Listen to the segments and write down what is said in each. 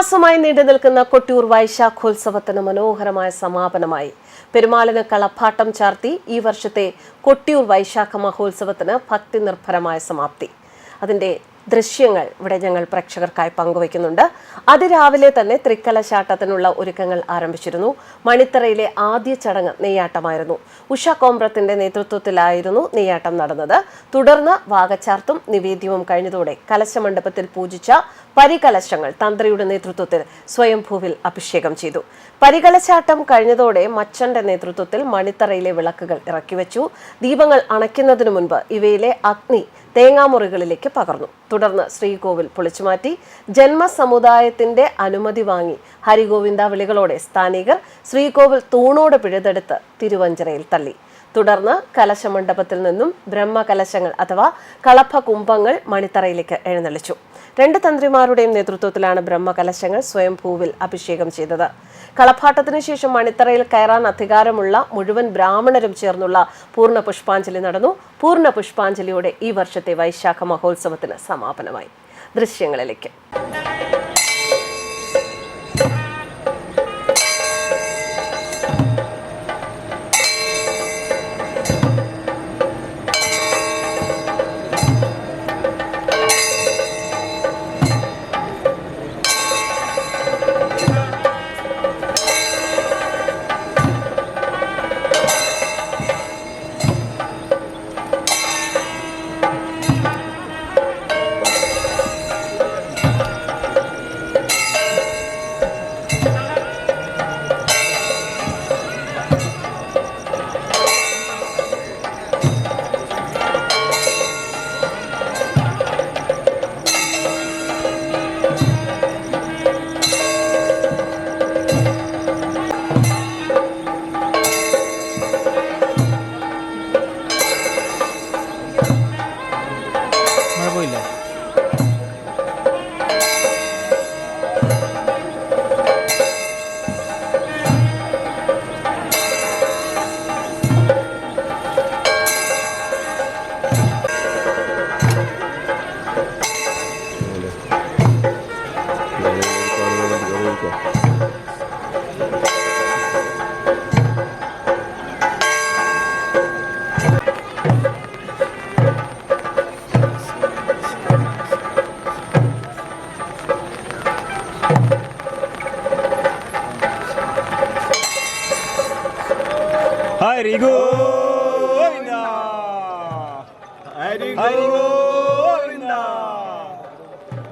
മാസമായി നീണ്ടു നിൽക്കുന്ന കൊട്ടിയൂർ വൈശാഖോത്സവത്തിന് മനോഹരമായ സമാപനമായി. പെരുമാളിന് കളപ്പാട്ടം ചാർത്തി ഈ വർഷത്തെ കൊട്ടിയൂർ വൈശാഖ മഹോത്സവത്തിന് ഭക്തി നിർഭരമായ സമാപ്തി. അതിന്റെ ദൃശ്യങ്ങൾ ഇവിടെ ഞങ്ങൾ പ്രേക്ഷകർക്കായി പങ്കുവയ്ക്കുന്നുണ്ട്. അതിരാവിലെ തന്നെ തൃക്കലശാട്ടത്തിനുള്ള ഒരുക്കങ്ങൾ ആരംഭിച്ചിരുന്നു. മണിത്തറയിലെ ആദ്യ ചടങ്ങ് നെയ്യാട്ടമായിരുന്നു. ഉഷ കോമ്പ്രത്തിന്റെ നേതൃത്വത്തിലായിരുന്നു നെയ്യാട്ടം നടന്നത്. തുടർന്ന് വാകച്ചാർത്തും നിവേദ്യവും കഴിഞ്ഞതോടെ കലശമണ്ഡപത്തിൽ പൂജിച്ച പരികലശങ്ങൾ തന്ത്രിയുടെ നേതൃത്വത്തിൽ സ്വയംഭൂവിൽ അഭിഷേകം ചെയ്തു. പരികലശാട്ടം കഴിഞ്ഞതോടെ മച്ചന്റെ നേതൃത്വത്തിൽ മണിത്തറയിലെ വിളക്കുകൾ ഇറക്കിവെച്ചു. ദീപങ്ങൾ അണയ്ക്കുന്നതിനു മുൻപ് ഇവയിലെ അഗ്നി തേങ്ങാമുറികളിലേക്ക് പകർന്നു. തുടർന്ന് ശ്രീകോവിൽ പൊളിച്ചുമാറ്റി ജന്മസമുദായത്തിന്റെ അനുമതി വാങ്ങി ഹരിഗോവിന്ദ വിളികളോടെ സ്ഥാനികർ ശ്രീകോവിൽ തൂണോട് പിഴുതെടുത്ത് തിരുവഞ്ചിറയിൽ തള്ളി. തുടർന്ന് കലശമണ്ഡപത്തിൽ നിന്നും ബ്രഹ്മകലശങ്ങൾ അഥവാ കളഭ കുംഭങ്ങൾ മണിത്തറയിലേക്ക് എഴുന്നള്ളിച്ചു. രണ്ട് തന്ത്രിമാരുടെയും നേതൃത്വത്തിലാണ് ബ്രഹ്മകലശങ്ങൾ സ്വയംഭൂവിൽ അഭിഷേകം ചെയ്തത്. കളഭാട്ടത്തിന് ശേഷം മണിത്തറയിൽ കയറാൻ അധികാരമുള്ള മുഴുവൻ ബ്രാഹ്മണരും ചേർന്നുള്ള പൂർണ പുഷ്പാഞ്ജലി നടന്നു. പൂർണ പുഷ്പാഞ്ജലിയോടെ ഈ വർഷത്തെ വൈശാഖ മഹോത്സവത്തിന് സമാപനമായി. ദൃശ്യങ്ങളിലേക്ക്.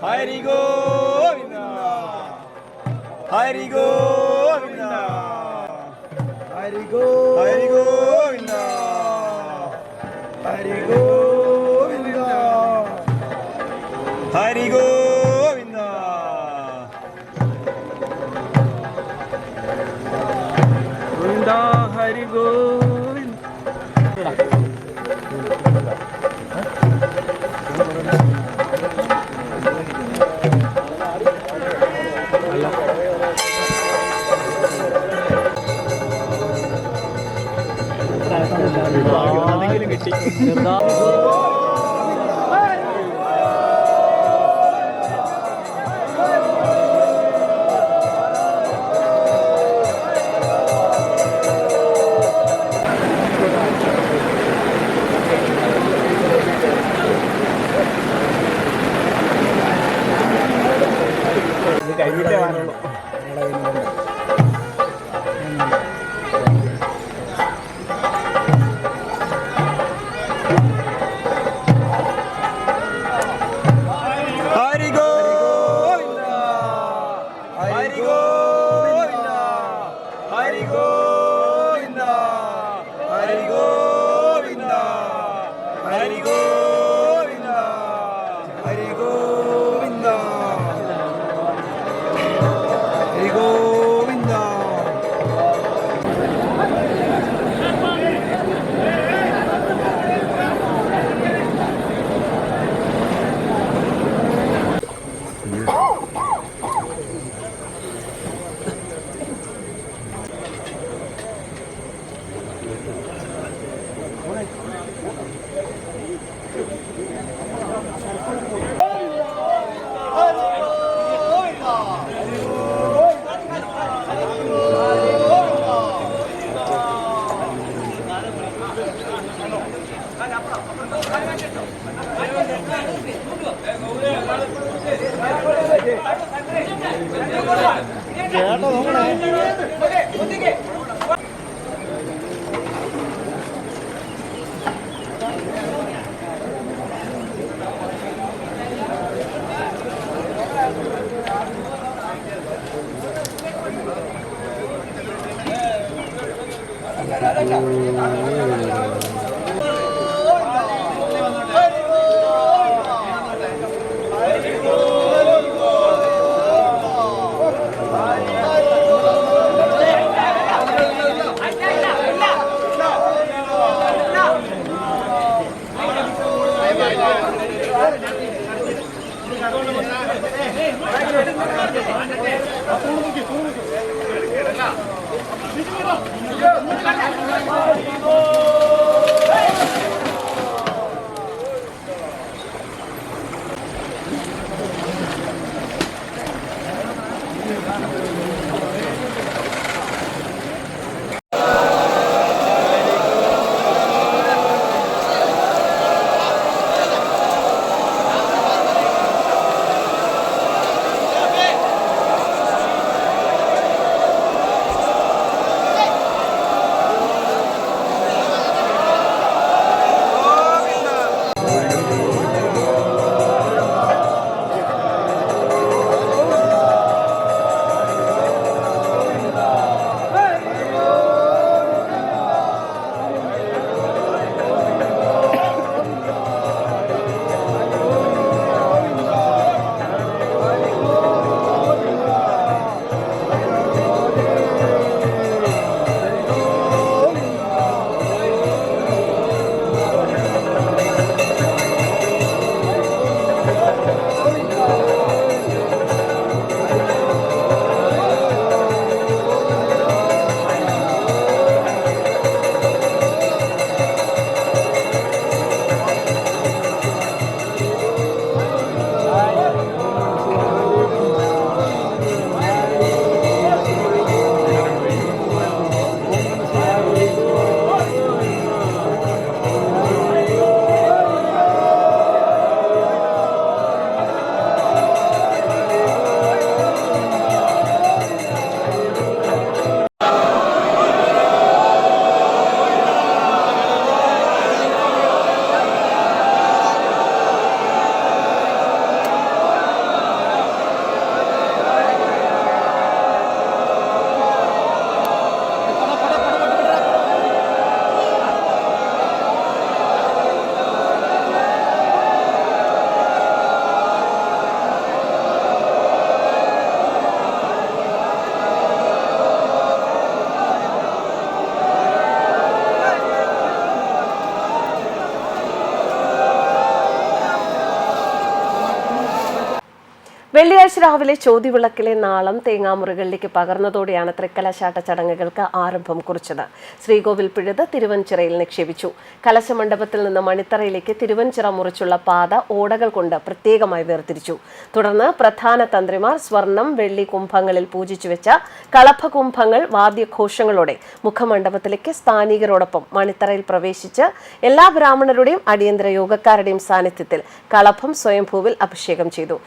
하이리고 민다. 하이리고 민다. 하이리고 하이리고 민다. 하이리고 민다. 하이리고 Eu tô... Thank you. ไปจากประเทศต่างๆ വെള്ളിയാഴ്ച രാവിലെ ചോതിവിളക്കിലെ നാളം തേങ്ങാമുറികളിലേക്ക് പകർന്നതോടെയാണ് തൃക്കലശാട്ട ചടങ്ങുകൾക്ക് ആരംഭം കുറിച്ചത്. ശ്രീകോവിൽ പിഴുത് തിരുവഞ്ചിറയിൽ നിക്ഷേപിച്ചു. കലശമണ്ഡപത്തിൽ നിന്ന് മണിത്തറയിലേക്ക് തിരുവഞ്ചിറ മുറിച്ചുള്ള പാത ഓടകൾ കൊണ്ട് പ്രത്യേകമായി വേർതിരിച്ചു. തുടർന്ന് പ്രധാന തന്ത്രിമാർ സ്വർണം വെള്ളി കുംഭങ്ങളിൽ പൂജിച്ചു വെച്ച കളഭകുംഭങ്ങൾ വാദ്യഘോഷങ്ങളോടെ മുഖമണ്ഡപത്തിലേക്ക് സ്ഥാനികരോടൊപ്പം മണിത്തറയിൽ പ്രവേശിച്ച് എല്ലാ ബ്രാഹ്മണരുടെയും അടിയന്തര യോഗക്കാരുടെയും സാന്നിധ്യത്തിൽ കളഭം സ്വയംഭൂവിൽ അഭിഷേകം ചെയ്തു.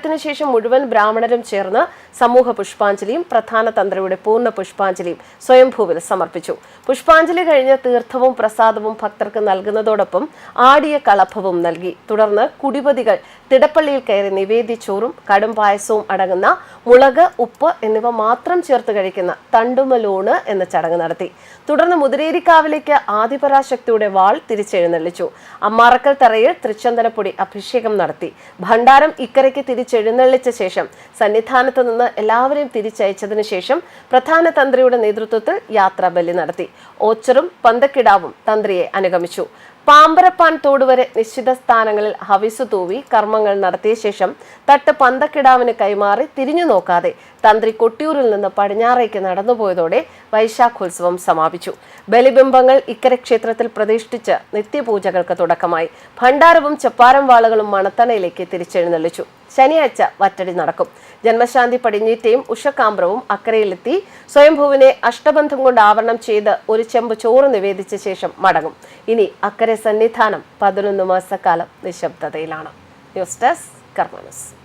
അഭിഷേകത്തിന് ശേഷം മുഴുവൻ ബ്രാഹ്മണരും ചേർന്ന് സമൂഹ പുഷ്പാഞ്ജലിയും പ്രധാന തന്ത്രിയുടെ പൂർണ പുഷ്പാഞ്ജലിയും സ്വയംഭൂവിൽ സമർപ്പിച്ചു. പുഷ്പാഞ്ജലി കഴിഞ്ഞ് തീർത്ഥവും പ്രസാദവും ഭക്തർക്ക് നൽകുന്നതോടൊപ്പം ആടിയ കളഭവും നൽകി. തുടർന്ന് കുടിപതികൾ തിടപ്പള്ളിയിൽ കയറി നിവേദ്യച്ചോറും കടും പായസവും അടങ്ങുന്ന മുളക് ഉപ്പ് എന്നിവ മാത്രം ചേർത്ത് കഴിക്കുന്ന തണ്ടുമലൂണ് എന്ന ചടങ്ങ് നടത്തി. തുടർന്ന് മുതിരേരിക്കാവിലേക്ക് ആദിപരാശക്തിയുടെ വാൾ തിരിച്ചെഴുന്നള്ളിച്ചു. അമ്മാറക്കൽ തറയിൽ തൃച്ചന്ദനപ്പൊടി അഭിഷേകം നടത്തി. ഭണ്ഡാരം ഇക്കരയ്ക്ക് തിരിച്ചെഴുന്നള്ളിച്ച ശേഷം സന്നിധാനത്ത് നിന്ന് എല്ലാവരെയും തിരിച്ചയച്ചതിനു ശേഷം പ്രധാന തന്ത്രിയുടെ നേതൃത്വത്തിൽ യാത്രാബലി നടത്തി. ഓച്ചറും പന്തക്കിടാവും തന്ത്രിയെ അനുഗമിച്ചു. പാമ്പരപ്പാൻ തോട് വരെ നിശ്ചിത സ്ഥാനങ്ങളിൽ ഹവിസു തൂവി കർമ്മങ്ങൾ നടത്തിയ ശേഷം തട്ട് പന്തക്കിടാവിന് കൈമാറി തിരിഞ്ഞു നോക്കാതെ തന്ത്രി കൊട്ടിയൂരിൽ നിന്ന് പടിഞ്ഞാറേക്ക് നടന്നുപോയതോടെ വൈശാഖോത്സവം സമാപിച്ചു. ബലിബിംബങ്ങൾ ഇക്കര ക്ഷേത്രത്തിൽ പ്രതിഷ്ഠിച്ച് നിത്യപൂജകൾക്ക് തുടക്കമായി. ഭണ്ഡാരവും ചപ്പാരം വാളുകളും മണത്തണയിലേക്ക് തിരിച്ചെഴുന്നള്ളിച്ചു. ശനിയാഴ്ച വറ്റടി നടക്കും. ജന്മശാന്തി പടിഞ്ഞീറ്റയും ഉഷകാമ്പ്രവും അക്കരയിലെത്തി. സ്വയംഭൂവിനെ അഷ്ടബന്ധം കൊണ്ട് ആവരണം ചെയ്ത് ഒരു ചെമ്പ് ചോറ് നിവേദിച്ച ശേഷം മടങ്ങും. ഇനി അക്കരെ സന്നിധാനം പതിനൊന്ന് മാസക്കാലം നിശബ്ദതയിലാണ്. News desk കർമ്മനസ്